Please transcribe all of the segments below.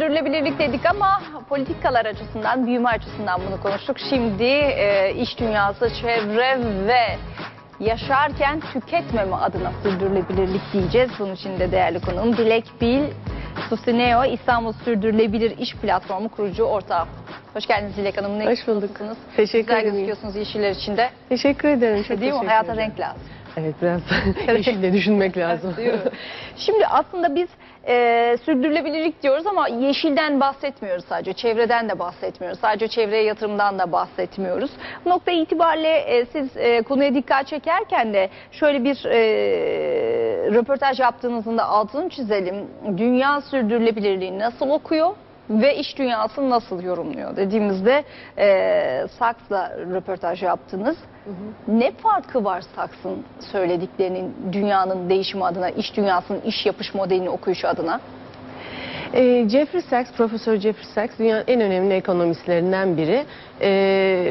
sürdürülebilirlik dedik ama politikalar açısından, büyüme açısından bunu konuştuk. Şimdi e, iş dünyası, çevre ve yaşarken tüketmeme adına sürdürülebilirlik diyeceğiz. Bunun için de değerli konuğum Dilek Bil, Susineo İstanbul Sürdürülebilir İş Platformu kurucu ortağı. Hoş geldiniz Dilek Hanım. Ne Hoş bulduk. Teşekkür Güzel ederim. gözüküyorsunuz yeşiller içinde. Teşekkür ederim. Çok Değil mi? teşekkür Hayata ederim. renk lazım. Evet biraz yeşil de düşünmek lazım. Şimdi aslında biz e, sürdürülebilirlik diyoruz ama yeşilden bahsetmiyoruz sadece. Çevreden de bahsetmiyoruz. Sadece çevreye yatırımdan da bahsetmiyoruz. Bu nokta itibariyle e, siz e, konuya dikkat çekerken de şöyle bir e, röportaj yaptığınızın da altını çizelim. Dünya sürdürülebilirliği nasıl okuyor? Ve iş dünyası nasıl yorumluyor dediğimizde e, Saks'la röportaj yaptınız. Ne farkı var Saks'ın söylediklerinin dünyanın değişimi adına, iş dünyasının iş yapış modelini okuyuşu adına? Ee, Jeffrey Sachs, Profesör Jeffrey Sachs dünyanın en önemli ekonomistlerinden biri. Ee,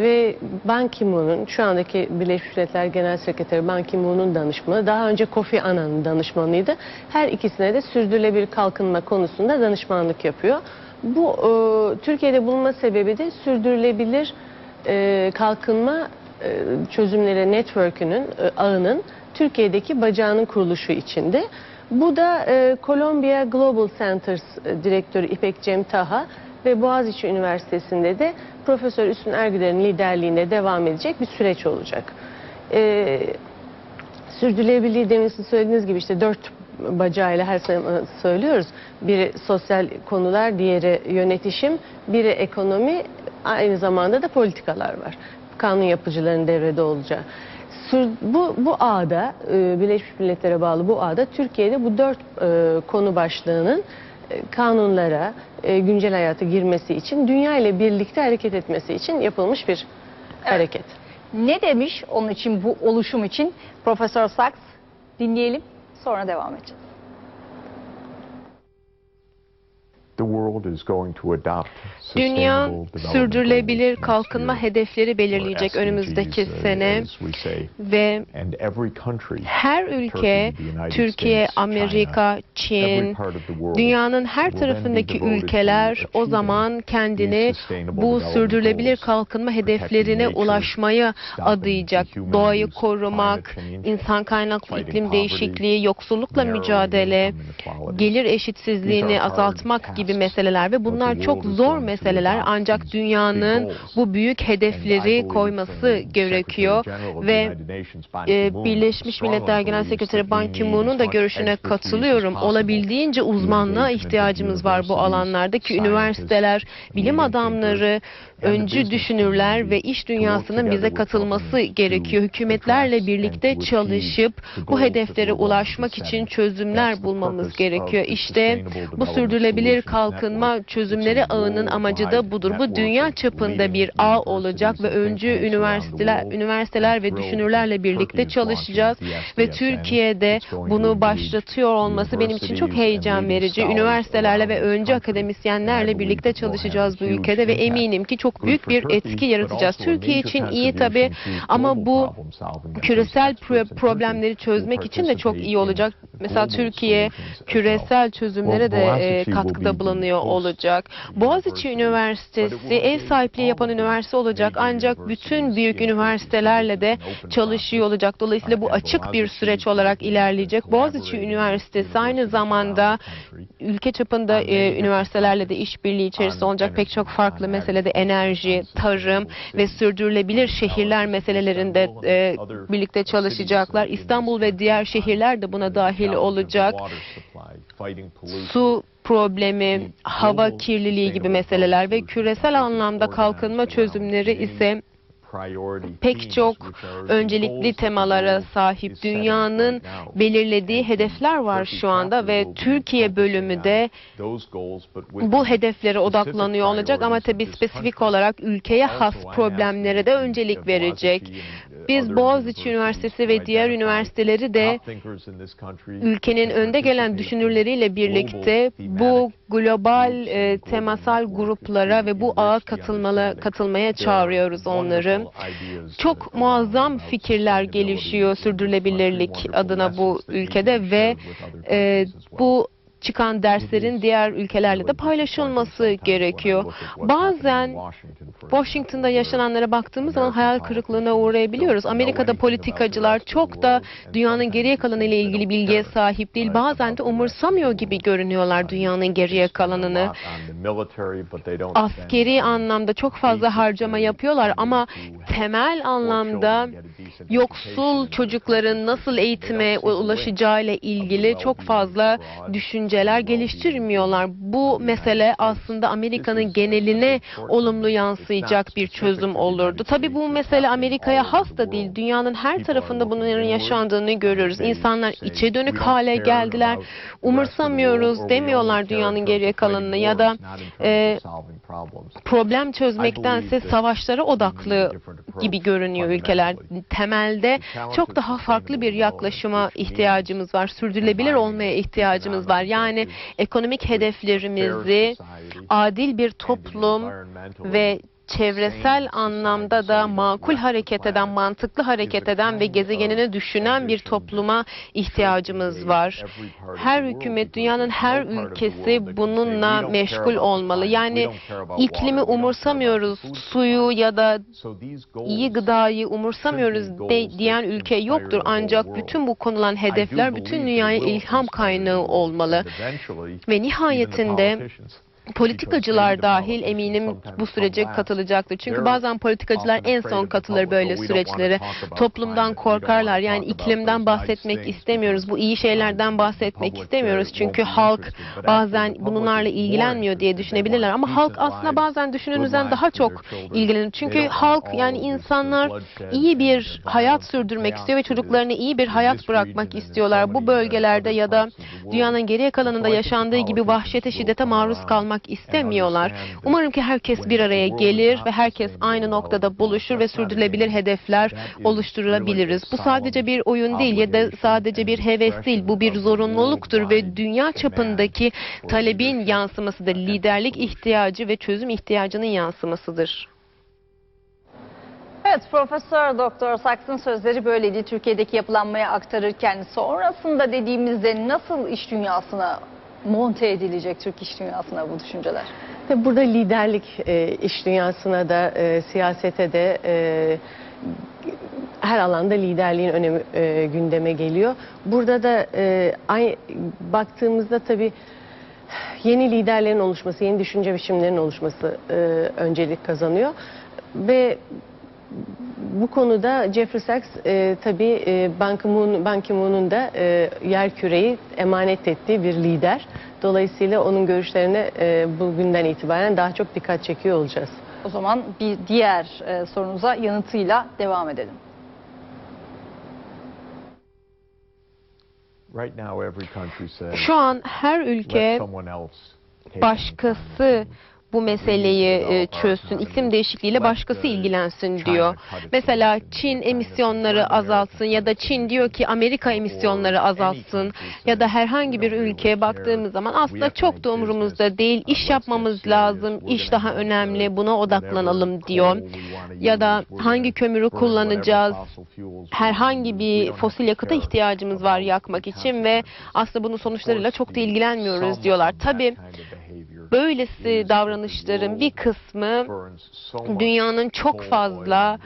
ve Ban Ki-moon'un, şu andaki Birleşmiş Milletler Genel Sekreteri Ban Ki-moon'un danışmanı, daha önce Kofi Annan'ın danışmanıydı. Her ikisine de sürdürülebilir kalkınma konusunda danışmanlık yapıyor. Bu e, Türkiye'de bulunma sebebi de sürdürülebilir e, kalkınma e, çözümleri network'ünün, e, ağının Türkiye'deki bacağının kuruluşu içinde. Bu da e, Columbia Global Centers e, direktörü İpek Cem Taha ve Boğaziçi Üniversitesi'nde de Profesör Üstün Ergüder'in liderliğinde devam edecek bir süreç olacak. E, sürdürülebilirliği demin söylediğiniz gibi işte dört bacağıyla her zaman söylüyoruz. Biri sosyal konular, diğeri yönetişim, biri ekonomi, aynı zamanda da politikalar var. Kanun yapıcıların devrede olacağı. Bu, bu ağda, e, Birleşmiş Milletler'e bağlı bu ağda Türkiye'de bu dört e, konu başlığının e, kanunlara, e, güncel hayata girmesi için, dünya ile birlikte hareket etmesi için yapılmış bir hareket. Ne demiş onun için bu oluşum için Profesör Saks? Dinleyelim sonra devam edeceğiz. Dünya sürdürülebilir kalkınma hedefleri belirleyecek önümüzdeki sene ve her ülke, Türkiye, Amerika, Çin, dünyanın her tarafındaki ülkeler o zaman kendini bu sürdürülebilir kalkınma hedeflerine ulaşmaya adayacak. Doğayı korumak, insan kaynaklı iklim değişikliği, yoksullukla mücadele, gelir eşitsizliğini azaltmak gibi tasks, meseleler ve bunlar çok zor meseleler ancak dünyanın bu büyük hedefleri koyması gerekiyor ve e, Birleşmiş Milletler Genel Sekreteri Ban Ki-moon'un da görüşüne katılıyorum. Olabildiğince uzmanlığa ihtiyacımız var bu alanlarda ki üniversiteler, bilim adamları, öncü düşünürler ve iş dünyasının bize katılması gerekiyor. Hükümetlerle birlikte çalışıp bu hedeflere ulaşmak için çözümler bulmamız gerekiyor. İşte bu sürdürülebilir kalkınma çözümleri ağının amacı da budur. Bu dünya çapında bir ağ olacak ve öncü üniversiteler, üniversiteler ve düşünürlerle birlikte çalışacağız ve Türkiye'de bunu başlatıyor olması benim için çok heyecan verici. Üniversitelerle ve öncü akademisyenlerle birlikte çalışacağız bu ülkede ve eminim ki çok büyük bir etki yaratacağız. Türkiye için iyi tabii ama bu küresel pro- problemleri çözmek için de çok iyi olacak. Mesela Türkiye küresel çözümlere de e, katkıda bulunuyor olacak. Boğaziçi Üniversitesi ev sahipliği yapan üniversite olacak ancak bütün büyük üniversitelerle de çalışıyor olacak. Dolayısıyla bu açık bir süreç olarak ilerleyecek. Boğaziçi Üniversitesi aynı zamanda ülke çapında e, üniversitelerle de işbirliği içerisinde olacak pek çok farklı meselede enerji, tarım ve sürdürülebilir şehirler meselelerinde e, birlikte çalışacaklar. İstanbul ve diğer şehirler de buna dahil olacak. Su problemi, hava kirliliği gibi meseleler ve küresel anlamda kalkınma çözümleri ise pek çok öncelikli temalara sahip dünyanın belirlediği hedefler var şu anda ve Türkiye bölümü de bu hedeflere odaklanıyor olacak ama tabii spesifik olarak ülkeye has problemlere de öncelik verecek. Biz Boğaziçi Üniversitesi ve diğer üniversiteleri de ülkenin önde gelen düşünürleriyle birlikte bu global e, temasal gruplara ve bu ağa katılmalı, katılmaya çağırıyoruz onları. Çok muazzam fikirler gelişiyor sürdürülebilirlik adına bu ülkede ve e, bu çıkan derslerin diğer ülkelerle de paylaşılması gerekiyor. Bazen Washington'da yaşananlara baktığımız zaman hayal kırıklığına uğrayabiliyoruz. Amerika'da politikacılar çok da dünyanın geriye kalanı ile ilgili bilgiye sahip değil. Bazen de umursamıyor gibi görünüyorlar dünyanın geriye kalanını. Askeri anlamda çok fazla harcama yapıyorlar ama temel anlamda yoksul çocukların nasıl eğitime ulaşacağıyla ilgili çok fazla düşünceler geliştirmiyorlar. Bu mesele aslında Amerika'nın geneline olumlu yansıyacak bir çözüm olurdu. Tabii bu mesele Amerika'ya has da değil. Dünyanın her tarafında bunların yaşandığını görüyoruz. İnsanlar içe dönük hale geldiler. Umursamıyoruz demiyorlar dünyanın geriye kalanını ya da e, problem çözmektense savaşlara odaklı gibi görünüyor ülkeler. Temelde çok daha farklı bir yaklaşıma ihtiyacımız var. Sürdürülebilir olmaya ihtiyacımız var. Yani ekonomik hedeflerimizi adil bir toplum ve çevresel anlamda da makul hareket eden, mantıklı hareket eden ve gezegenini düşünen bir topluma ihtiyacımız var. Her hükümet, dünyanın her ülkesi bununla meşgul olmalı. Yani iklimi umursamıyoruz, suyu ya da iyi gıdayı umursamıyoruz de, diyen ülke yoktur. Ancak bütün bu konulan hedefler bütün dünyaya ilham kaynağı olmalı. Ve nihayetinde politikacılar dahil eminim bu sürece katılacaktır. Çünkü bazen politikacılar en son katılır böyle süreçlere. Toplumdan korkarlar. Yani iklimden bahsetmek istemiyoruz. Bu iyi şeylerden bahsetmek istemiyoruz. Çünkü halk bazen bunlarla ilgilenmiyor diye düşünebilirler. Ama halk aslında bazen düşündüğünüzden daha çok ilgilenir. Çünkü halk yani insanlar iyi bir hayat sürdürmek istiyor ve çocuklarına iyi bir hayat bırakmak istiyorlar. Bu bölgelerde ya da dünyanın geriye kalanında yaşandığı gibi vahşete, şiddete maruz kalmak istemiyorlar. Umarım ki herkes bir araya gelir ve herkes aynı noktada buluşur ve sürdürülebilir hedefler oluşturabiliriz. Bu sadece bir oyun değil ya da sadece bir heves değil. Bu bir zorunluluktur ve dünya çapındaki talebin yansımasıdır. Liderlik ihtiyacı ve çözüm ihtiyacının yansımasıdır. Evet Profesör Doktor Saks'ın sözleri böyleydi. Türkiye'deki yapılanmaya aktarırken sonrasında dediğimizde nasıl iş dünyasına monte edilecek Türk iş dünyasına bu düşünceler? Burada liderlik e, iş dünyasına da e, siyasete de e, her alanda liderliğin önemi gündeme geliyor. Burada da baktığımızda tabii yeni liderlerin oluşması, yeni düşünce biçimlerinin oluşması öncelik kazanıyor ve bu konuda Jeffrey Sachs e, tabii e, Ban Ki-moon- Ban Ki-moon'un da e, yer küreyi emanet ettiği bir lider. Dolayısıyla onun görüşlerine e, bugünden itibaren daha çok dikkat çekiyor olacağız. O zaman bir diğer e, sorunuza yanıtıyla devam edelim. Şu an her ülke başkası bu meseleyi e, çözsün, iklim değişikliğiyle başkası ilgilensin diyor. Mesela Çin emisyonları azaltsın ya da Çin diyor ki Amerika emisyonları azaltsın ya da herhangi bir ülkeye baktığımız zaman aslında çok da umurumuzda değil, iş yapmamız lazım, iş daha önemli, buna odaklanalım diyor. Ya da hangi kömürü kullanacağız, herhangi bir fosil yakıta ihtiyacımız var yakmak için ve aslında bunun sonuçlarıyla çok da ilgilenmiyoruz diyorlar. Tabii böylesi davranışların bir kısmı dünyanın çok fazla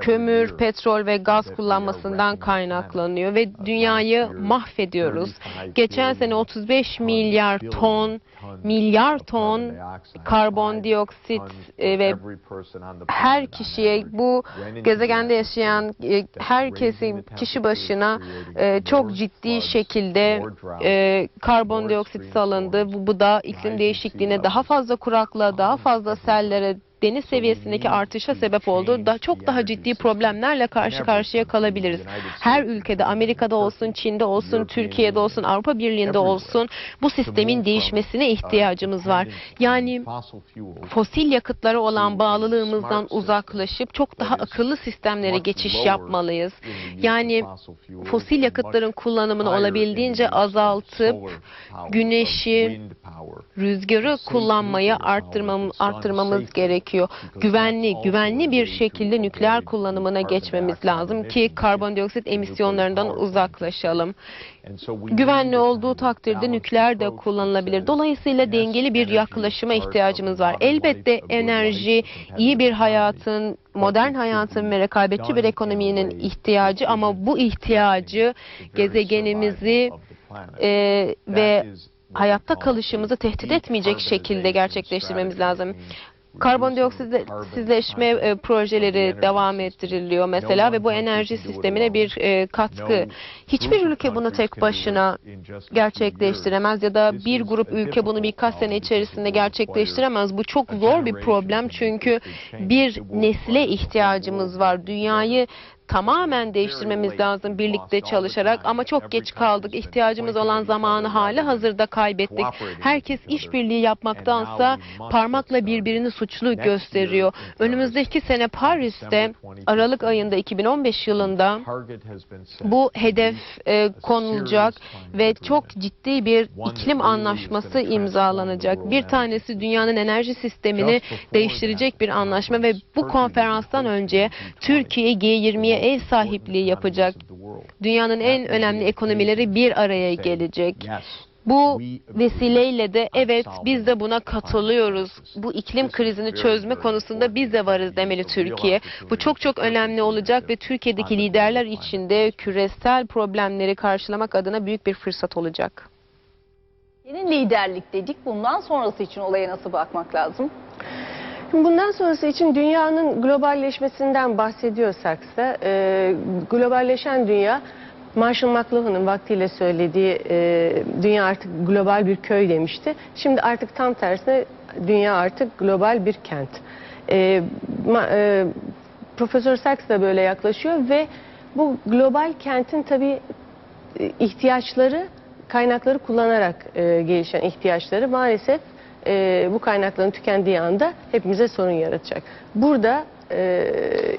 kömür, petrol ve gaz kullanmasından kaynaklanıyor ve dünyayı mahvediyoruz. Geçen sene 35 milyar ton, milyar ton karbondioksit e, ve her kişiye bu gezegende yaşayan e, herkesin kişi başına e, çok ciddi şekilde karbondioksit salındı. Bu, bu da iklim değişikliğine daha fazla kuraklığa, daha fazla sellere deniz seviyesindeki artışa sebep oldu. Da çok daha ciddi problemlerle karşı karşıya kalabiliriz. Her ülkede, Amerika'da olsun, Çin'de olsun, Türkiye'de olsun, Avrupa Birliği'nde olsun bu sistemin değişmesine ihtiyacımız var. Yani fosil yakıtlara olan bağlılığımızdan uzaklaşıp çok daha akıllı sistemlere geçiş yapmalıyız. Yani fosil yakıtların kullanımını olabildiğince azaltıp güneşi, rüzgarı kullanmayı arttırmam, arttırmamız gerekiyor. Gerekiyor. Güvenli, güvenli bir şekilde nükleer kullanımına geçmemiz lazım ki karbondioksit emisyonlarından uzaklaşalım. Güvenli olduğu takdirde nükleer de kullanılabilir. Dolayısıyla dengeli bir yaklaşıma ihtiyacımız var. Elbette enerji, iyi bir hayatın, modern hayatın ve rekabetçi bir ekonominin ihtiyacı ama bu ihtiyacı gezegenimizi e, ve hayatta kalışımızı tehdit etmeyecek şekilde gerçekleştirmemiz lazım. Karbondioksitsizleşme e, projeleri devam ettiriliyor mesela ve bu enerji sistemine bir e, katkı. Hiçbir ülke bunu tek başına gerçekleştiremez ya da bir grup ülke bunu birkaç sene içerisinde gerçekleştiremez. Bu çok zor bir problem çünkü bir nesle ihtiyacımız var. Dünyayı tamamen değiştirmemiz lazım birlikte çalışarak ama çok geç kaldık. İhtiyacımız olan zamanı hala hazırda kaybettik. Herkes işbirliği yapmaktansa parmakla birbirini suçlu gösteriyor. Önümüzdeki sene Paris'te Aralık ayında 2015 yılında bu hedef e, konulacak ve çok ciddi bir iklim anlaşması imzalanacak. Bir tanesi dünyanın enerji sistemini değiştirecek bir anlaşma ve bu konferanstan önce Türkiye G20'ye ev sahipliği yapacak. Dünyanın en önemli ekonomileri bir araya gelecek. Bu vesileyle de evet biz de buna katılıyoruz. Bu iklim krizini çözme konusunda biz de varız demeli Türkiye. Bu çok çok önemli olacak ve Türkiye'deki liderler için de küresel problemleri karşılamak adına büyük bir fırsat olacak. Yeni liderlik dedik. Bundan sonrası için olaya nasıl bakmak lazım? Bundan sonrası için dünyanın globalleşmesinden bahsediyorsak da e, globalleşen dünya Marshall McLuhan'ın vaktiyle söylediği e, dünya artık global bir köy demişti. Şimdi artık tam tersine dünya artık global bir kent. E, ma, e, Profesör Sachs da böyle yaklaşıyor ve bu global kentin tabii e, ihtiyaçları kaynakları kullanarak e, gelişen ihtiyaçları maalesef e, bu kaynakların tükendiği anda hepimize sorun yaratacak. Burada e,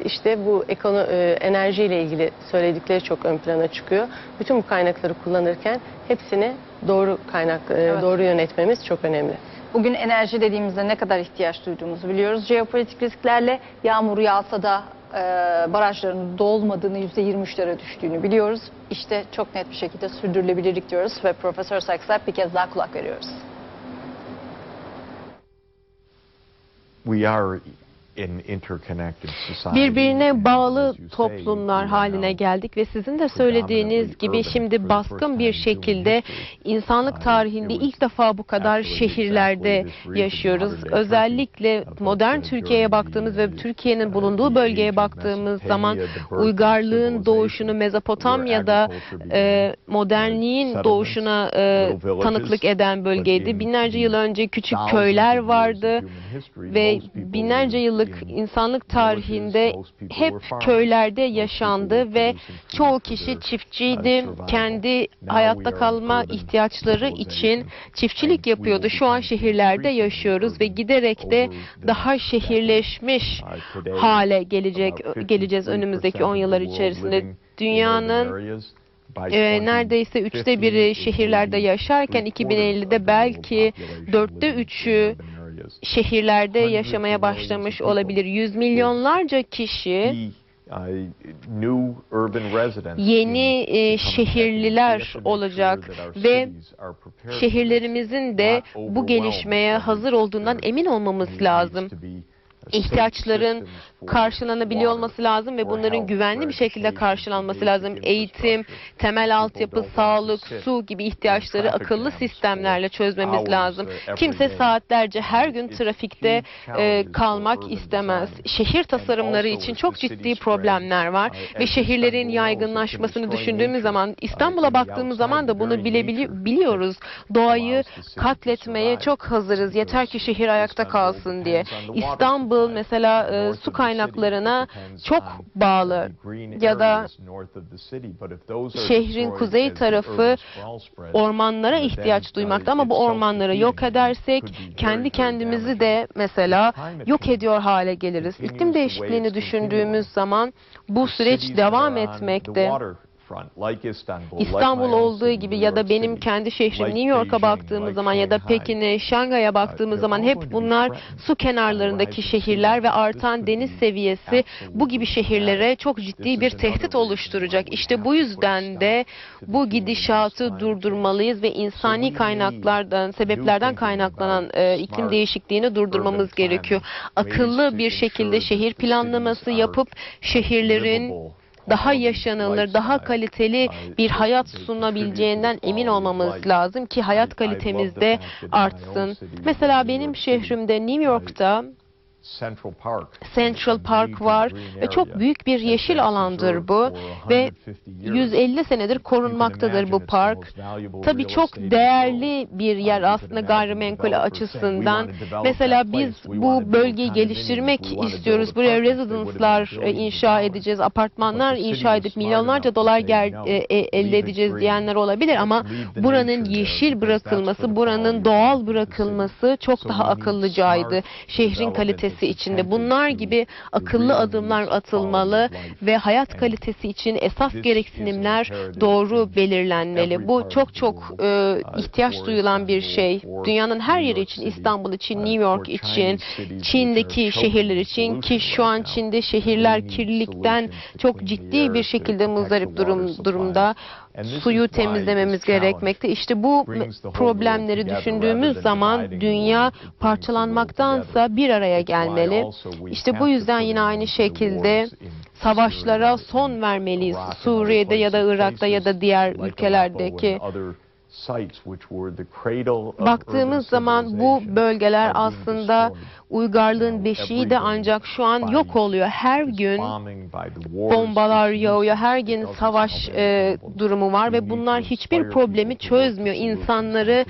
işte bu ekono, e, enerjiyle ilgili söyledikleri çok ön plana çıkıyor. Bütün bu kaynakları kullanırken hepsini doğru kaynak e, Evet. doğru yönetmemiz çok önemli. Bugün enerji dediğimizde ne kadar ihtiyaç duyduğumuzu biliyoruz. Jeopolitik risklerle yağmur yağsa da e, barajların dolmadığını, %23'lere düştüğünü biliyoruz. İşte çok net bir şekilde sürdürülebilirlik diyoruz ve Profesör Saks'a bir kez daha kulak veriyoruz. we are Birbirine bağlı toplumlar haline geldik ve sizin de söylediğiniz gibi şimdi baskın bir şekilde insanlık tarihinde ilk defa bu kadar şehirlerde yaşıyoruz. Özellikle modern Türkiye'ye baktığımız ve Türkiye'nin bulunduğu bölgeye baktığımız zaman uygarlığın doğuşunu Mezopotamya'da e, modernliğin doğuşuna e, tanıklık eden bölgeydi. Binlerce yıl önce küçük köyler vardı ve binlerce yıllık insanlık tarihinde hep köylerde yaşandı ve çoğu kişi çiftçiydi. Kendi hayatta kalma ihtiyaçları için çiftçilik yapıyordu. Şu an şehirlerde yaşıyoruz ve giderek de daha şehirleşmiş hale gelecek geleceğiz önümüzdeki 10 yıllar içerisinde. Dünyanın e, neredeyse üçte biri şehirlerde yaşarken 2050'de belki dörtte üçü şehirlerde yaşamaya başlamış olabilir. Yüz milyonlarca kişi yeni e, şehirliler olacak ve şehirlerimizin de bu gelişmeye hazır olduğundan emin olmamız lazım. İhtiyaçların karşılanabiliyor olması lazım ve bunların güvenli bir şekilde karşılanması lazım. Eğitim, temel altyapı, sağlık, su gibi ihtiyaçları akıllı sistemlerle çözmemiz lazım. Kimse saatlerce her gün trafikte e, kalmak istemez. Şehir tasarımları için çok ciddi problemler var ve şehirlerin yaygınlaşmasını düşündüğümüz zaman İstanbul'a baktığımız zaman da bunu bilebili- biliyoruz. Doğayı katletmeye çok hazırız. Yeter ki şehir ayakta kalsın diye. İstanbul mesela e, su kaynaklarına çok bağlı ya da şehrin kuzey tarafı ormanlara ihtiyaç duymakta ama bu ormanları yok edersek kendi kendimizi de mesela yok ediyor hale geliriz. İklim değişikliğini düşündüğümüz zaman bu süreç devam etmekte. Istanbul, olduğu gibi ya da benim kendi şehrim New York'a baktığımız zaman ya da. Pekin'e, Şangay'a baktığımız zaman hep bunlar su kenarlarındaki şehirler ve artan deniz seviyesi bu gibi şehirlere çok ciddi bir tehdit oluşturacak. İşte bu yüzden de bu gidişatı durdurmalıyız ve insani kaynaklardan, sebeplerden kaynaklanan e, iklim değişikliğini durdurmamız gerekiyor. Akıllı bir şekilde şehir planlaması yapıp şehirlerin daha yaşanılır, daha kaliteli bir hayat sunabileceğinden emin olmamız lazım ki hayat kalitemiz de artsın. Mesela benim şehrimde New York'ta Central Park. Central Park var ve çok büyük bir yeşil alandır bu ve 150 senedir korunmaktadır bu park. Tabii çok değerli bir yer aslında gayrimenkul açısından. Mesela biz bu bölgeyi geliştirmek istiyoruz. Buraya residence'lar e, inşa edeceğiz, apartmanlar inşa edip milyonlarca dolar gel, e, e, elde edeceğiz diyenler olabilir ama buranın yeşil bırakılması, buranın doğal bırakılması çok daha akıllıcaydı. Şehrin kalitesi içinde. Bunlar gibi akıllı adımlar atılmalı ve hayat kalitesi için esas gereksinimler doğru belirlenmeli. Bu çok çok e, ihtiyaç duyulan bir şey. Dünyanın her yeri için, İstanbul için, New York için, Çin'deki şehirler için ki şu an Çin'de şehirler kirlilikten çok ciddi bir şekilde muzdarip durum, durumda. Suyu temizlememiz gerekmekte. İşte bu problemleri düşündüğümüz zaman dünya parçalanmaktansa bir araya gelmeli. İşte bu yüzden yine aynı şekilde savaşlara son vermeliyiz. Suriye'de ya da Irak'ta ya da diğer ülkelerdeki. Baktığımız zaman bu bölgeler aslında uygarlığın beşiği de ancak şu an yok oluyor. Her gün bombalar yağıyor, her gün savaş e, durumu var ve bunlar hiçbir problemi çözmüyor. İnsanları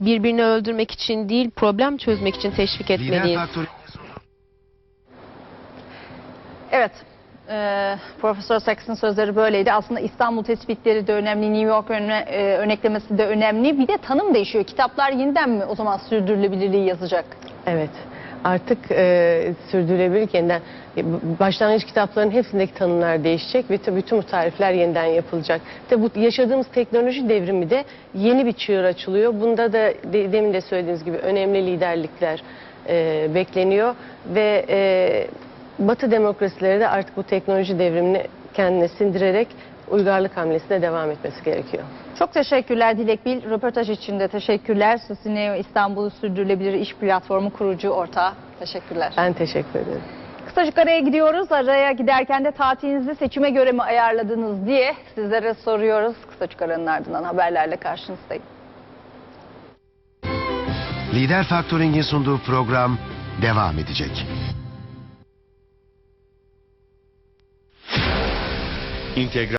birbirini öldürmek için değil, problem çözmek için teşvik etmeliyiz. Evet. Ee, Profesör Sacks'ın sözleri böyleydi. Aslında İstanbul tespitleri de önemli, New York öne, e, örneklemesi de önemli. Bir de tanım değişiyor. Kitaplar yeniden mi o zaman sürdürülebilirliği yazacak? Evet. Artık e, sürdürülebilirlik yeniden başlangıç kitapların hepsindeki tanımlar değişecek ve tabii bütün bu tarifler yeniden yapılacak. Tabii bu yaşadığımız teknoloji devrimi de yeni bir çığır açılıyor. Bunda da de- demin de söylediğiniz gibi önemli liderlikler e, bekleniyor ve e, Batı demokrasileri de artık bu teknoloji devrimini kendine sindirerek uygarlık hamlesine devam etmesi gerekiyor. Çok teşekkürler Dilek Bil. Röportaj için de teşekkürler. Susineo İstanbul Sürdürülebilir İş Platformu kurucu ortağı. Teşekkürler. Ben teşekkür ederim. Kısacık araya gidiyoruz. Araya giderken de tatilinizi seçime göre mi ayarladınız diye sizlere soruyoruz. Kısacık aranın ardından haberlerle karşınızdayım. Lider Faktöring'in sunduğu program devam edecek. integrar